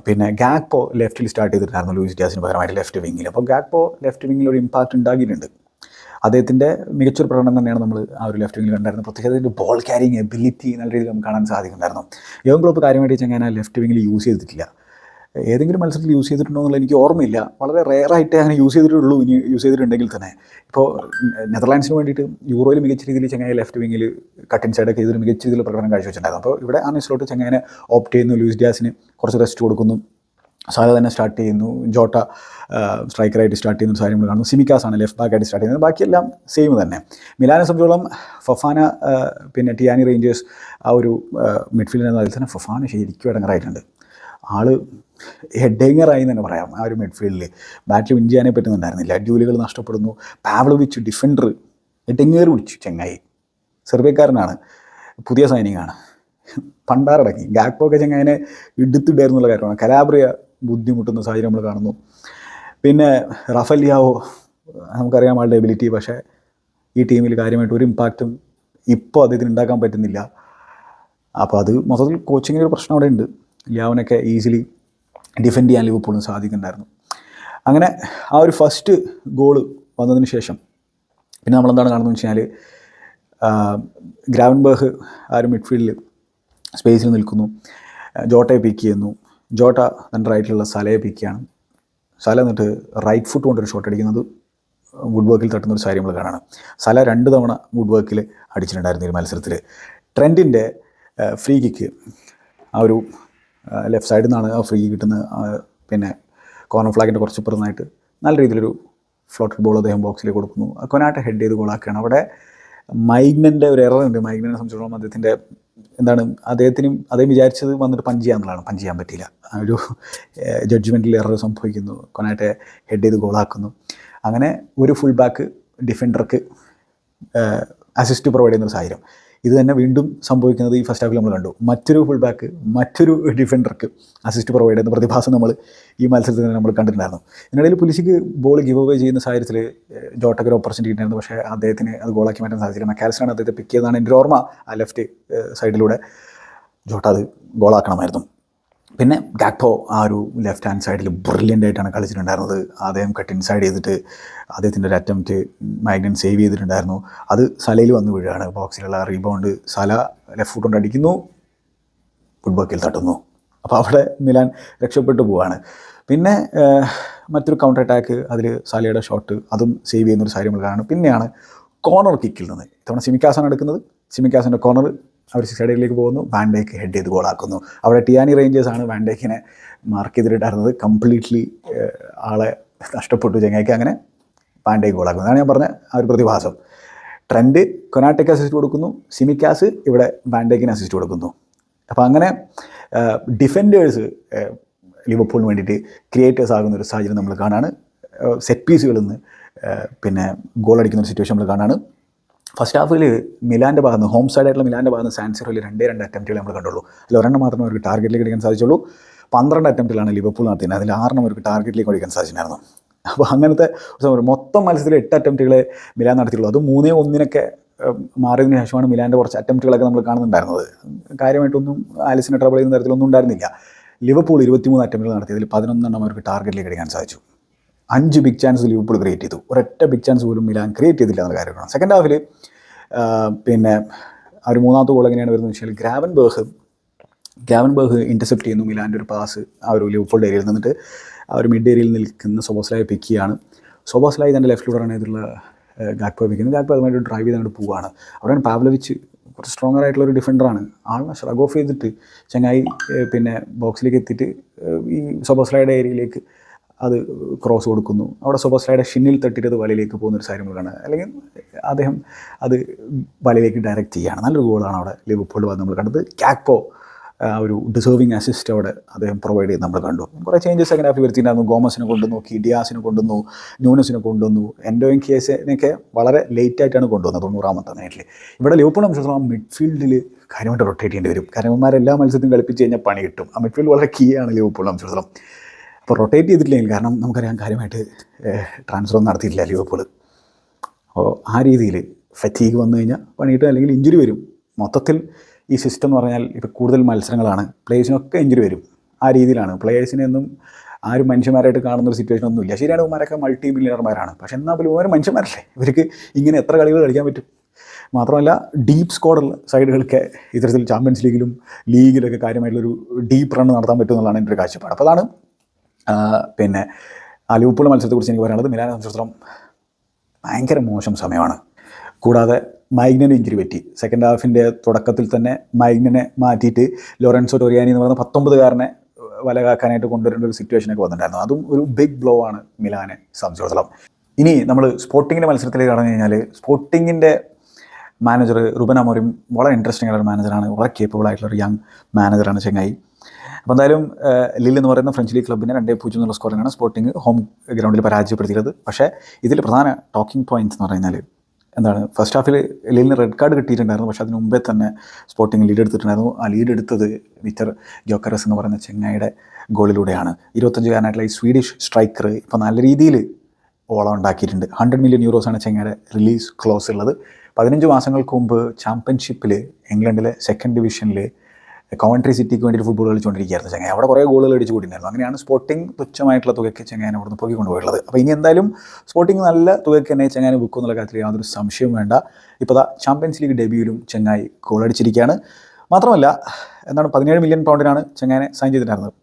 പിന്നെ ഗാക്പോ ലെഫ്റ്റിൽ സ്റ്റാർട്ട് ചെയ്തിട്ടുണ്ടായിരുന്നു ലൂയിസ് ഡിയാസിന് പകരമായിട്ട് ലെഫ്റ്റ് വിങ്ങിൽ അപ്പോൾ ഗാക്പോ ലെഫ്റ്റ് വിങ്ങിൽ ഒരു ഇമ്പാക്റ്റ് ഉണ്ടാക്കിയിട്ടുണ്ട്. അദ്ദേഹത്തിന്റെ മികച്ചൊരു പ്രകടനം തന്നെയാണ് നമ്മൾ ആ ഒരു ലെഫ്റ്റ് വിങ്ങിൽ കണ്ടായിരുന്നത്. പ്രത്യേകിച്ച് അതിന്റെ ബോൾ ക്യാരിങ് എബിലിറ്റി നല്ല രീതിയിൽ നമുക്ക് കാണാൻ സാധിക്കുന്നുണ്ടായിരുന്നു. യോഗം ക്ലോപ്പ് കാര്യമായിട്ട് ചങ്ങനെ ലെഫ്റ്റ് വിങ്ങിൽ യൂസ് ചെയ്തിട്ടില്ല. ഏതെങ്കിലും മത്സരത്തിൽ യൂസ് ചെയ്തിട്ടുണ്ടോ എന്നുള്ള എനിക്ക് ഓർമ്മയില്ല. വളരെ റെയറായിട്ട് അങ്ങനെ യൂസ് ചെയ്തിട്ടുള്ളൂ ഇനി യൂസ് ചെയ്തിട്ടുണ്ടെങ്കിൽ തന്നെ. ഇപ്പോൾ നെതർലാൻഡ്സിന് വേണ്ടിയിട്ട് യൂറോയിൽ മികച്ച രീതിയിൽ ചങ്ങായി ലെഫ്റ്റ് വിങ്ങിൽ കട്ടിൻ സൈഡൊക്കെ ചെയ്തൊരു മികച്ച രീതിയിൽ പ്രകടനം കാഴ്ചവെച്ചിട്ടുണ്ടായിരുന്നു. അപ്പോൾ ഇവിടെ ആ സ്ലോട്ട് ചങ്ങനെ ഓപ്റ്റ് ചെയ്യുന്നു. ലൂസ് ഡാസിന് കുറച്ച് റെസ്റ്റ് കൊടുക്കുന്നു. സാല തന്നെ സ്റ്റാർട്ട് ചെയ്യുന്നു. ജോട്ട സ്ട്രൈക്കറായിട്ട് സ്റ്റാർട്ട് ചെയ്യുന്ന സാഹചര്യം കാണുന്നു. സിമിക്കാസ് ആണ് ലെഫ്റ്റ് ബാക്കായിട്ട് സ്റ്റാർട്ട് ചെയ്യുന്നത്. ബാക്കിയെല്ലാം സെയിം തന്നെ. മിലാനെ സംബന്ധിച്ചോളം ഫഫാന പിന്നെ ടിയാനി റേഞ്ചേഴ്സ് ആ ഒരു മിഡ്ഫീൽഡിൽ അതിൽ തന്നെ ഫഫാന ശരിക്കും ഇടങ്ങറായിട്ടുണ്ട്. ആൾ എന്ന് തന്നെ പറയാം ആ ഒരു മിഡ്ഫീൽഡിൽ ബാറ്റിൽ വിൻ ചെയ്യാനേ പറ്റുന്നുണ്ടായിരുന്നില്ല. ഡ്യൂലുകൾ നഷ്ടപ്പെടുന്നു. പാവ്ലോവിച്ച് ഡിഫൻഡർ ഹെഡിങ്ങേർ പിടിച്ചു ചെങ്ങായി. സെർബിയക്കാരനാണ്. പുതിയ സൈനികമാണ് പണ്ടാറടക്കി ഗാക്പോ ഒക്കെ ചെങ്ങായിനെ എടുത്തിട്ടായിരുന്നുള്ള കാര്യമാണ്. കലാബ്രിയ ബുദ്ധിമുട്ടുന്ന സാഹചര്യം നമ്മൾ കാണുന്നു. പിന്നെ റഫലിയാവോ നമുക്കറിയാം ആളുടെ എബിലിറ്റി പക്ഷേ ഈ ടീമിൽ കാര്യമായിട്ട് ഒരു ഇമ്പാക്റ്റും ഇപ്പോൾ അദ്ദേഹത്തിന് ഉണ്ടാക്കാൻ പറ്റുന്നില്ല. അപ്പോൾ അത് മൊത്തത്തിൽ കോച്ചിങ്ങിന്റെ ഒരു പ്രശ്നം അവിടെ ഉണ്ട് ലിയാവിനൊക്കെ ഈസിലി ഡിഫെൻഡ് ചെയ്യാൻ ലിവർപൂളിന് സാധിക്കുന്നുണ്ടായിരുന്നു. അങ്ങനെ ആ ഒരു ഫസ്റ്റ് ഗോൾ വന്നതിന് ശേഷം പിന്നെ നമ്മളെന്താണ് കാണുന്നത് വെച്ച് കഴിഞ്ഞാൽ ഗ്രാവൻബർഗ് ആ ഒരു മിഡ്ഫീൽഡിൽ സ്പേസിൽ നിൽക്കുന്നു. ജോട്ടയെ പിക്ക് ചെയ്യുന്നു. ജോട്ട തന്റെ റൈറ്റിലുള്ള സലയെ ചെയ്യാണ് സല എന്നിട്ട് റൈറ്റ് ഫുട്ട് കൊണ്ടൊരു ഷോട്ട് അടിക്കുന്നത് വുഡ് വർക്കിൽ തട്ടുന്ന ഒരു കാര്യം നമ്മൾ കാണാണ്. സല രണ്ട് തവണ വുഡ് വർക്കിൽ അടിച്ചിട്ടുണ്ടായിരുന്നു ഈ മത്സരത്തിൽ. ട്രെൻഡിന്റെ ഫ്രീ കിക്ക് ആ ഒരു ലെഫ്റ്റ് സൈഡിൽ നിന്നാണ് ആ ഫ്രീ കിട്ടുന്ന പിന്നെ കോർണർ ഫ്ലാഗിന്റെ കുറച്ച് പുറത്തായിട്ട് നല്ല രീതിയിലൊരു ഫ്ലോട്ടഡ് ബോൾ അദ്ദേഹം ബോക്സിൽ കൊടുക്കുന്നു. കൊനാട്ട ഹെഡ് ചെയ്ത് ഗോളാക്കുകയാണ് അവിടെ മൈഗ്നന്റെ ഒരു എറർ ഉണ്ട്. മൈഗ്നനെ സംബന്ധിച്ചിടത്തോളം അദ്ദേഹത്തിന്റെ എന്താണ് അദ്ദേഹത്തിനും അദ്ദേഹം വിചാരിച്ചത് വന്നിട്ട് പഞ്ച് ചെയ്യാന്നുള്ളതാണ് പഞ്ച് ചെയ്യാൻ പറ്റിയില്ല. ഒരു ജഡ്ജ്മെന്റിൽ എറർ സംഭവിക്കുന്നു. കൊനാട്ടെ ഹെഡ് ചെയ്ത് ഗോളാക്കുന്നു അങ്ങനെ ഒരു ഫുൾ ബാക്ക് ഡിഫൻഡർക്ക് അസിസ്റ്റ് പ്രൊവൈഡ് ചെയ്യുന്ന ഒരു സാഹചര്യം. ഇത് തന്നെ വീണ്ടും സംഭവിക്കുന്നത് ഈ ഫസ്റ്റ് ഹാഫിൽ നമ്മൾ കണ്ടു. മറ്റൊരു ഫുൾ ബാക്ക് മറ്റൊരു ഡിഫൻഡർക്ക് അസിസ്റ്റ് പ്രൊവൈഡ് ചെയ്യുന്ന പ്രതിഭാസം നമ്മൾ ഈ മത്സരത്തിൽ നമ്മൾ കണ്ടിട്ടുണ്ടായിരുന്നു. ഇതിനിടയിൽ പുലിസിക്ക് ബോൾ ഗിവ് അവേ ചെയ്യുന്ന സാഹചര്യത്തിൽ ജോട്ടൊക്കെ ഓപ്പർച്യൂണിറ്റി ഉണ്ടായിരുന്നു പക്ഷേ അദ്ദേഹത്തിന് അത് ഗോളാക്കി മാറ്റാൻ സാധിച്ചില്ല. മെക്കാലിസ്റ്റാണ് അദ്ദേഹത്തെ പിക്ക് ചെയ്തതാണ് എന്റെ ഓർമ്മ ആ ലെഫ്റ്റ് സൈഡിലൂടെ ജോട്ട അത് ഗോളാക്കണമായിരുന്നു പിന്നെ ഗാക്പോ ആ ഒരു ലെഫ്റ്റ് ഹാൻഡ് സൈഡിൽ ബ്രില്യന്റ് ആയിട്ടാണ് കളിച്ചിട്ടുണ്ടായിരുന്നത്. അദ്ദേഹം കട്ട് ഇൻസൈഡ് ചെയ്തിട്ട് അദ്ദേഹത്തിന്റെ ഒരു അറ്റംപ്റ്റ് മാഗ്നൻ സേവ് ചെയ്തിട്ടുണ്ടായിരുന്നു. അത് സലയിൽ വന്ന് വീഴുകയാണ്. ബോക്സിലുള്ള റീബൗണ്ട് സല ലെഫ്റ്റ് ഫുട്ട് കൊണ്ട് അടിക്കുന്നു. ഫുട്ബോക്കിൽ തട്ടുന്നു. അപ്പോൾ അവിടെ മിലാൻ രക്ഷപ്പെട്ടു പോവാണ്. പിന്നെ മറ്റൊരു കൗണ്ടർ അറ്റാക്ക് അതിൽ സലയുടെ ഷോട്ട് അതും സേവ് ചെയ്യുന്നൊരു സാരി നമ്മൾ പിന്നെയാണ് കോർണർ കിക്കിൽ നിന്ന്. ഇത്തവണ സിമിക്കാസാണ് എടുക്കുന്നത്. സിമിക്കാസിന്റെ കോർണർ അവർ സിക്സ് സൈഡിലേക്ക് പോകുന്നു. വാൻഡേക്ക് ഹെഡ് ചെയ്ത് ഗോളാക്കുന്നു അവിടെ ടിയാനി റേഞ്ചേഴ്സാണ് വാൻഡേക്കിനെ മാർക്ക് ചെയ്തിട്ടുണ്ടായിരുന്നത്. കംപ്ലീറ്റ്ലി ആളെ നഷ്ടപ്പെട്ടു ചെങ്ങായിക്ക് അങ്ങനെ വാൻഡേക്ക് ഗോളാക്കുന്നു അതാണ് ഞാൻ പറഞ്ഞ ആ ഒരു പ്രതിഭാസം. ട്രെൻഡ് കൊനാട്ടയ്ക്ക് അസിസ്റ്റ് കൊടുക്കുന്നു. സിമിക്കാസ് ഇവിടെ വാൻഡേക്കിന് അസിസ്റ്റ് കൊടുക്കുന്നു. അപ്പോൾ അങ്ങനെ ഡിഫൻഡേഴ്സ് ലിവർപൂളിന് വേണ്ടിയിട്ട് ക്രിയേറ്റേഴ്സ് ആകുന്ന ഒരു സാഹചര്യം നമ്മൾ കാണാണ്. സെറ്റ് പീസുകളിൽ നിന്ന് പിന്നെ ഗോൾ അടിക്കുന്ന ഒരു സിറ്റുവേഷൻ നമ്മൾ കാണാണ്. ഫസ്റ്റ് ഹാഫിൽ മിലാന്റെ ഭാഗത്ത് ഹോം സൈഡായിട്ടുള്ള മിലാന്റെ ഭാഗത്ത് സാൻസിറോയിൽ രണ്ടേ രണ്ട് അറ്റംപ്റ്റുകൾ നമ്മൾ കണ്ടുള്ളൂ. അതിൽ ഒരെണ്ണം മാത്രമേ അവർക്ക് ടാർഗറ്റിലേക്ക് അടിക്കാൻ സാധിച്ചുള്ളൂ. പന്ത്രണ്ട് അറ്റംപ്റ്റിലാണ് ലിവർപൂൾ നടത്തിയത് അതിൽ ആറെണ്ണം അവർക്ക് ടാർഗറ്റിലേക്ക് അടിക്കാൻ സാധിച്ചിട്ടുണ്ടായിരുന്നു. അപ്പോൾ അങ്ങനത്തെ. മൊത്തം മത്സരത്തിൽ എട്ട് അറ്റംപ്റ്റുകളെ മിലാൻ നടത്തിയുള്ളൂ അത് മൂന്നേ ഒന്നിനൊക്കെ മാറിയതിനു ശേഷമാണ് മിലാന്റെ കുറച്ച് അറ്റംപ്റ്റുകളൊക്കെ നമ്മൾ കാണുന്നുണ്ടായിരുന്നത്. കാര്യമായിട്ടൊന്നും ആലിസിനെ ട്രബിൾ ചെയ്യുന്ന തരത്തിലൊന്നും ഉണ്ടായിരുന്നില്ല. ലിവർപൂൾ ഇരുപത്തിമൂന്ന് അറ്റംപ്റ്റുകൾ നടത്തിയതിൽ പതിനൊന്നെണ്ണം അവർക്ക് ടാർഗറ്റിലേക്ക് അടിക്കാൻ സാധിച്ചു. അഞ്ച് ബിഗ് ചാൻസ് ലിവർപൂൾ ക്രിയേറ്റ് ചെയ്തു. ഒരൊറ്റ ബിഗ് ചാൻസ് പോലും മിലാൻ ക്രിയേറ്റ് ചെയ്തില്ല എന്ന കാര്യമാണ്. സെക്കൻഡ് ഹാഫിൽ പിന്നെ ആ ഒരു മൂന്നാമത്തെ ഗോൾ എങ്ങനെയാണ് വരുന്നത് വെച്ചാൽ ഗ്രാവൻ ബേഹ് ഗ്രാവൻ ബേഹ് ഇന്റർസെപ്റ്റ് ചെയ്യുന്നു മിലാന്റെ ഒരു പാസ് ആ ഒരു ലിവർപൂൾ ഏരിയയിൽ നിന്നിട്ട്. ആ ഒരു മിഡ് ഏരിയയിൽ നിൽക്കുന്ന സോബോസ്ലായി പിക്ക് ചെയ്യാണ്. സോബോസ്ലായി തന്റെ ലെഫ്റ്റിലൂടെയാണ് ഇതിലുള്ള ഗാക്പോ പിക്കുന്നത് ഗാക്പോ അതുമായിട്ട് ഡ്രൈവ് ചെയ്തുകൊണ്ട് പോവുകയാണ് അവിടെയാണ് പാവ്ലവിച്ച് കുറച്ച് സ്ട്രോങ്ങർ ആയിട്ടുള്ള ഒരു ഡിഫൻഡറാണ് ആളിനെ ഷ്രഗ് ഓഫ് ചെയ്തിട്ട് ചങ്ങായി പിന്നെ ബോക്സിലേക്ക് എത്തിയിട്ട് ഈ സോബോസ്ലായുടെ ഏരിയയിലേക്ക് അത് ക്രോസ് കൊടുക്കുന്നു. അവിടെ സൊബോസ്ലായുടെ ഷിന്നിൽ തട്ടിയിട്ട് വലയിലേക്ക് പോകുന്ന ഒരു കാണുക. അല്ലെങ്കിൽ അദ്ദേഹം അത് വലയിലേക്ക് ഡയറക്റ്റ് ചെയ്യുകയാണ്. നല്ലൊരു ഗോളാണ് അവിടെ ലിവർപൂൾ വന്ന് നമ്മൾ കണ്ടത്. ക്യാക്പോ ഒരു ഡിസേർവിങ് അസിസ്റ്റ് അവിടെ അദ്ദേഹം പ്രൊവൈഡ് ചെയ്ത് നമ്മൾ കണ്ടു. കുറേ ചേഞ്ചസ് സെക്കൻഡ് ഹാഫിൽ വരുത്തിയിട്ടുണ്ടായിരുന്നു. ഗോമസിനെ കൊണ്ടുവന്നു കിഡിയാസിനെ കൊണ്ടുവന്നു ന്യൂനസിനെ കൊണ്ടുവന്നു എൻഡോയിൻ കേസിനെയൊക്കെ വളരെ ലേറ്റ് ആയിട്ടാണ് കൊണ്ടുവന്നത് തൊണ്ണൂറാമത്തെ മിനിറ്റിൽ ഇവിടെ ലിവർപൂൾ സംബന്ധിച്ചിടത്തോളം മിഡ്ഫീൽഡിൽ കാര്യമായിട്ട് റൊട്ടേറ്റ് ചെയ്യേണ്ടി വരും. കാരണം മത്സരത്തിനും കളിപ്പിച്ച് കഴിഞ്ഞാൽ പണി കിട്ടും. ആ മിഡ്ഫീൽഡ് വളരെ കീ ആണ് ലിവർപൂൾ സംബന്ധിച്ചിടത്തോളം. അപ്പോൾ റൊട്ടേറ്റ് ചെയ്തിട്ടില്ലെങ്കിൽ കാരണം നമുക്കറിയാം കാര്യമായിട്ട് ട്രാൻസ്ഫർ ഒന്നും നടത്തിയിട്ടില്ല ലിവർപൂൾ അപ്പോൾ ആ രീതിയിൽ ഫറ്റീഗ് വന്നു കഴിഞ്ഞാൽ പണിയിട്ട് അല്ലെങ്കിൽ ഇഞ്ചുറി വരും. മൊത്തത്തിൽ ഈ സിസ്റ്റം എന്ന് പറഞ്ഞാൽ ഇപ്പോൾ കൂടുതൽ മത്സരങ്ങളാണ്. പ്ലേയേഴ്സിനൊക്കെ ഇഞ്ചുറി വരും. ആ രീതിയിലാണ്. പ്ലേയേഴ്സിനെ ഒന്നും ആരും മനുഷ്യന്മാരായിട്ട് കാണുന്ന ഒരു സിറ്റുവേഷൻ ഒന്നുമില്ല ശരിയാണ് ഇവന്മാരൊക്കെ മൾട്ടി മില്യണർമാരാണ് പക്ഷെ എന്നാൽ പോലും ഇവർ മനുഷ്യന്മാരല്ലേ? ഇവർക്ക് ഇങ്ങനെ എത്ര കളികൾ കളിക്കാൻ പറ്റും? മാത്രമല്ല ഡീപ്പ് സ്കോഡുള്ള സൈഡുകളൊക്കെ ഇത്തരത്തിൽ ചാമ്പ്യൻസ് ലീഗിലും ലീഗിലൊക്കെ കാര്യമായിട്ടുള്ളൊരു ഡീപ്പ് റൺ നടത്താൻ പറ്റും എന്നുള്ളതാണ് എന്റെ ഒരു കാഴ്ചപ്പാട്. അപ്പോൾ അതാണ് പിന്നെ ആ മത്സരത്തെക്കുറിച്ച് എനിക്ക് പറയാനുള്ളത് മിലാന സംബന്ധിച്ചിടത്തോളം ഭയങ്കര മോശം സമയമാണ്. കൂടാതെ മൈഗ്നന് ഇഞ്ചുറി പറ്റി. സെക്കൻഡ് ഹാഫിന്റെ തുടക്കത്തിൽ തന്നെ മൈഗ്നനെ മാറ്റിയിട്ട് ലോറൻസോ ടൊറിയാനി എന്ന് പറയുന്ന പത്തൊമ്പതുകാരനെ വലകാക്കാനായിട്ട് കൊണ്ടുവരേണ്ട ഒരു സിറ്റുവേഷനൊക്കെ വന്നിട്ടുണ്ടായിരുന്നു. അതും ഒരു ബിഗ് ബ്ലോ ആണ് മിലാനെ സംബന്ധിച്ചിടത്തോളം. ഇനി നമ്മൾ സ്പോർട്ടിങ്ങിന്റെ മത്സരത്തിലേക്ക് കടന്നു കഴിഞ്ഞാൽ സ്പോർട്ടിങ്ങിന്റെ മാനേജർ റുബൻ അമോറിം വളരെ ഇൻട്രസ്റ്റിംഗ് ആയിട്ടുള്ള മാനേജറാണ് വളരെ കേപ്പബിൾ ആയിട്ടുള്ള ഒരു യങ് മാനേജറാണ് ചെങ്ങായി. അപ്പോൾ എന്തായാലും ലിൽ എന്ന് പറയുന്ന ഫ്രഞ്ച് ലീഗ് ക്ലബിനെ രണ്ടേ പൂജ്യം എന്നുള്ള സ്കോറിനാണ് സ്പോർട്ടിങ് ഹോം ഗ്രൗണ്ടിൽ പരാജയപ്പെടുത്തിയത് പക്ഷേ ഇതിൽ പ്രധാന ടോക്കിംഗ് പോയിന്റ്സ് എന്ന് പറഞ്ഞാൽ എന്താണ് ഫസ്റ്റ് ഹാഫിൽ ലില്ലിന് റെഡ് കാർഡ് കിട്ടിയിട്ടുണ്ടായിരുന്നു. പക്ഷേ അതിന് മുമ്പേ തന്നെ സ്പോർട്ടിങ് ലീഡ് എടുത്തിട്ടുണ്ടായിരുന്നു. ആ ലീഡ് എടുത്തത് വിറ്റർ ജോക്കറസ് എന്ന് പറയുന്ന ചെങ്ങായിയുടെ ഗോളിലൂടെയാണ്. ഇരുപത്തഞ്ചുകാരനായിട്ടുള്ള ഈ സ്വീഡിഷ് സ്ട്രൈക്കർ ഇപ്പോൾ നല്ല രീതിയിൽ ഓളം ഉണ്ടാക്കിയിട്ടുണ്ട്. ഹൺഡ്രഡ് മില്യൺ യൂറോസാണ് ചെങ്ങയുടെ റിലീസ് ക്ലോസ് ഉള്ളത്. പതിനഞ്ച് മാസങ്ങൾക്ക് മുമ്പ് ചാമ്പ്യൻഷിപ്പിൽ ഇംഗ്ലണ്ടിലെ സെക്കൻഡ് ഡിവിഷനിൽ കോവൻട്രി സിറ്റിക്ക് വേണ്ടി ഫുട്ബോൾ കളിച്ചുകൊണ്ടിരിക്കുകയായിരുന്നു ചെങ്ങായി. അവിടെ കുറേ ഗോളുകൾ അടിച്ചു കൂടിയിട്ടുണ്ടായിരുന്നു അങ്ങനെയാണ് സ്പോർട്ടിംഗ് തുച്ഛമായിട്ടുള്ള തുകയ്ക്ക് ചെങ്ങാൻ അവിടെ നിന്ന് പോയി കൊണ്ടുപോയുള്ളത് അപ്പോൾ ഇനി എന്തായാലും സ്പോർട്ടിംഗ് നല്ല തുകയ്ക്ക് തന്നെ ചെങ്ങാൻ വിൽക്കും എന്നുള്ള കാര്യത്തിൽ യാതൊരു സംശയവും വേണ്ട. ഇപ്പോൾ ദാ ചാമ്പ്യൻസ് ലീഗ് ഡെബ്യൂലും ചെങ്ങായി ഗോൾ അടിച്ചിരിക്കുകയാണ്. മാത്രമല്ല എന്താണ് പതിനേഴ് മില്യൺ പൗണ്ടിനാണ് ചെങ്ങാനെ സൈൻ ചെയ്തിട്ടുണ്ടായിരുന്നത്.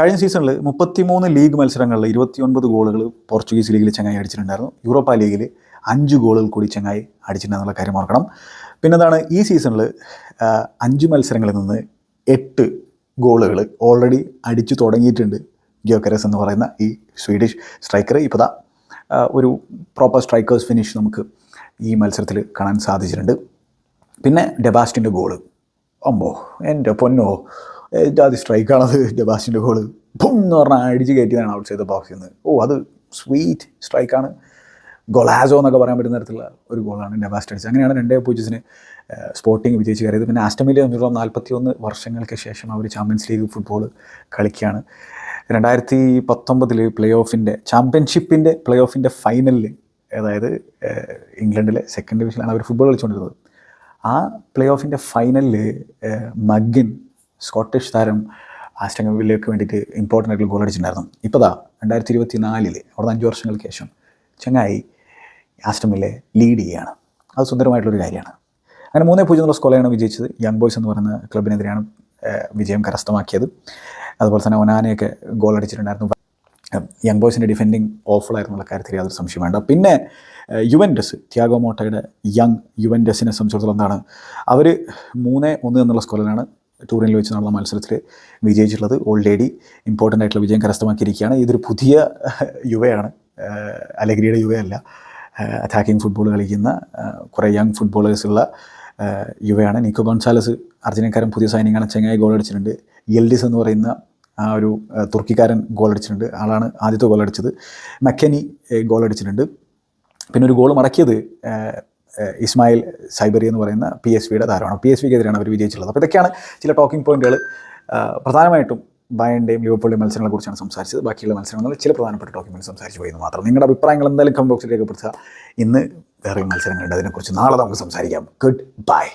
കഴിഞ്ഞ സീസണിൽ മുപ്പത്തിമൂന്ന് ലീഗ് മത്സരങ്ങളിൽ ഇരുപത്തിയൊൻപത് ഗോളുകൾ പോർച്ചുഗീസ് ലീഗിൽ ചെങ്ങായി അടിച്ചിട്ടുണ്ടായിരുന്നു. യൂറോപ്പ ലീഗിൽ അഞ്ച് ഗോളുകൾ കൂടി ചെങ്ങായി അടിച്ചിട്ടുണ്ടെന്നുള്ള കാര്യം ഓർക്കണം. പിന്നെന്താണ് ഈ സീസണിൽ അഞ്ച് മത്സരങ്ങളിൽ നിന്ന് എട്ട് ഗോളുകൾ ഓൾറെഡി അടിച്ചു തുടങ്ങിയിട്ടുണ്ട് ഗ്യോക്കരസ് എന്ന് പറയുന്ന ഈ സ്വീഡിഷ് സ്ട്രൈക്കർ ഇപ്പോൾ ദാ ഒരു പ്രോപ്പർ സ്ട്രൈക്കേഴ്സ് ഫിനിഷ് നമുക്ക് ഈ മത്സരത്തിൽ കാണാൻ സാധിച്ചിട്ടുണ്ട്. പിന്നെ ഡെബാസ്റ്റിന്റെ ഗോൾ. അമ്പോ എന്റെ പൊന്നോ ജാതി സ്ട്രൈക്കാണത് ഡെബാസ്റ്റിന്റെ ഗോൾ. ബും എന്ന് പറഞ്ഞാൽ അടിച്ച് കയറ്റിയതാണ് ഔട്ട് സൈഡ് ബോക്സിൽ നിന്ന്. ഓ അത് സ്വീറ്റ് സ്ട്രൈക്കാണ് ഗൊളാസോ എന്നൊക്കെ പറയാൻ പറ്റുന്ന തരത്തിലുള്ള ഒരു ഗോളാണ് അടിച്ചത് അങ്ങനെയാണ് രണ്ടേ പൂജ്യത്തിന് സ്പോർട്ടിങ് വിജയിച്ച് കയറിയത്. പിന്നെ ആസ്റ്റമിലെ സംബന്ധിച്ചിടത്തോളം നാൽപ്പത്തി ഒന്ന് വർഷങ്ങൾക്ക് ശേഷം അവർ ചാമ്പ്യൻസ് ലീഗ് ഫുട്ബോൾ കളിക്കുകയാണ്. രണ്ടായിരത്തി പത്തൊമ്പതിൽ പ്ലേ ഓഫിന്റെ ചാമ്പ്യൻഷിപ്പിന്റെ പ്ലേ ഓഫിന്റെ ഫൈനലിൽ അതായത് ഇംഗ്ലണ്ടിലെ സെക്കൻഡ് ഡിവിഷനിലാണ് അവർ ഫുട്ബോൾ കളിച്ചുകൊണ്ടിരുന്നത്. ആ പ്ലേ ഓഫിന്റെ ഫൈനലിൽ മഗിൻ സ്കോട്ടിഷ് താരം വില്ലയ്ക്ക് വേണ്ടിയിട്ട് ഇമ്പോർട്ടന്റ് ആയിട്ടുള്ള ഗോൾ അടിച്ചിട്ടുണ്ടായിരുന്നു. ഇപ്പോൾ ദാ രണ്ടായിരത്തി ഇരുപത്തി നാലിൽ അവിടെ അഞ്ച് വർഷങ്ങൾക്ക് ശേഷം. ചങ്ങായി ആസ്റ്റൺ വില്ലെ ലീഡ് ചെയ്യുകയാണ്. അത് സുന്ദരമായിട്ടുള്ളൊരു കാര്യമാണ്. അങ്ങനെ മൂന്നേ പൂജ്യം എന്നുള്ള സ്കോളയാണ് വിജയിച്ചത്. യങ് ബോയ്സ് എന്ന് പറയുന്ന ക്ലബിനെതിരെയാണ് വിജയം കരസ്ഥമാക്കിയത്. അതുപോലെ തന്നെ ഒനാനയൊക്കെ ഗോൾ അടിച്ചിട്ടുണ്ടായിരുന്നു. യങ് ബോയ്സിന്റെ ഡിഫെൻഡിങ് ഓഫിലായിരുന്നുള്ള കാര്യത്തിൽ യാതൊരു സംശയം വേണ്ട. പിന്നെ ഏഹ്, ഡെസ് ത്യാഗോ മോട്ടയുടെ യങ് യുവന്റസിനെ സംബന്ധിച്ചിടത്തോളം എന്താണ് അവർ മൂന്ന് ഒന്ന് എന്നുള്ള സ്കോറിലാണ് ടൂറിനിൽ വെച്ച് നടന്ന മത്സരത്തിൽ വിജയിച്ചിട്ടുള്ളത്. ഓൾറെഡി ഇമ്പോർട്ടന്റ് ആയിട്ടുള്ള വിജയം കരസ്ഥമാക്കിയിരിക്കുകയാണ്. ഇതൊരു പുതിയ യുവയാണ്. അലഗ്രിയുടെ യുവയല്ല. അറ്റാക്കിംഗ് ഫുട്ബോൾ കളിക്കുന്ന കുറേ യങ് ഫുട്ബോളേഴ്സുള്ള യുവയാണ്. നിക്കോ ഗോൺസാലസ് അർജന്റീനക്കാരൻ പുതിയ സൈനിങ്ങാണ് ചെങ്ങായി ഗോൾ അടിച്ചിട്ടുണ്ട്. യെൽഡിസ് എന്ന് പറയുന്ന ആ ഒരു തുർക്കിക്കാരൻ ഗോൾ അടിച്ചിട്ടുണ്ട്. ആളാണ് ആദ്യത്തെ ഗോൾ അടിച്ചത്. മക്കനി ഗോൾ അടിച്ചിട്ടുണ്ട്. പിന്നെ ഒരു ഗോൾ മടക്കിയത് ഇസ്മായിൽ സൈബറി എന്ന് പറയുന്ന പി എസ് വിയുടെ താരമാണ്. പി എസ് വിക്കെതിരെയാണ് അവർ വിജയിച്ചിട്ടുള്ളത്. അപ്പോൾ ഇതൊക്കെയാണ് ചില ടോക്കിംഗ് പോയിന്റുകൾ പ്രധാനമായിട്ടും ബയന്റെയും ലിവർപൂളിന്റെയും മത്സരങ്ങളെ കുറിച്ചാണ് സംസാരിച്ചത്. ബാക്കിയുള്ള മത്സരങ്ങളിൽ ചില പ്രധാനപ്പെട്ട ടോക്കിംഗ് പോയിന്റ് സംസാരിച്ചു പോയിരുന്നു മാത്രം. നിങ്ങളുടെ അഭിപ്രായങ്ങൾ എന്തായാലും കമന്റ് ബോക്സിൽ രേഖപ്പെടുത്തുക. ഇന്ന് വേറെ മത്സരങ്ങളുണ്ട്. അതിനെക്കുറിച്ച് നാളെ നമുക്ക് സംസാരിക്കാം. Good bye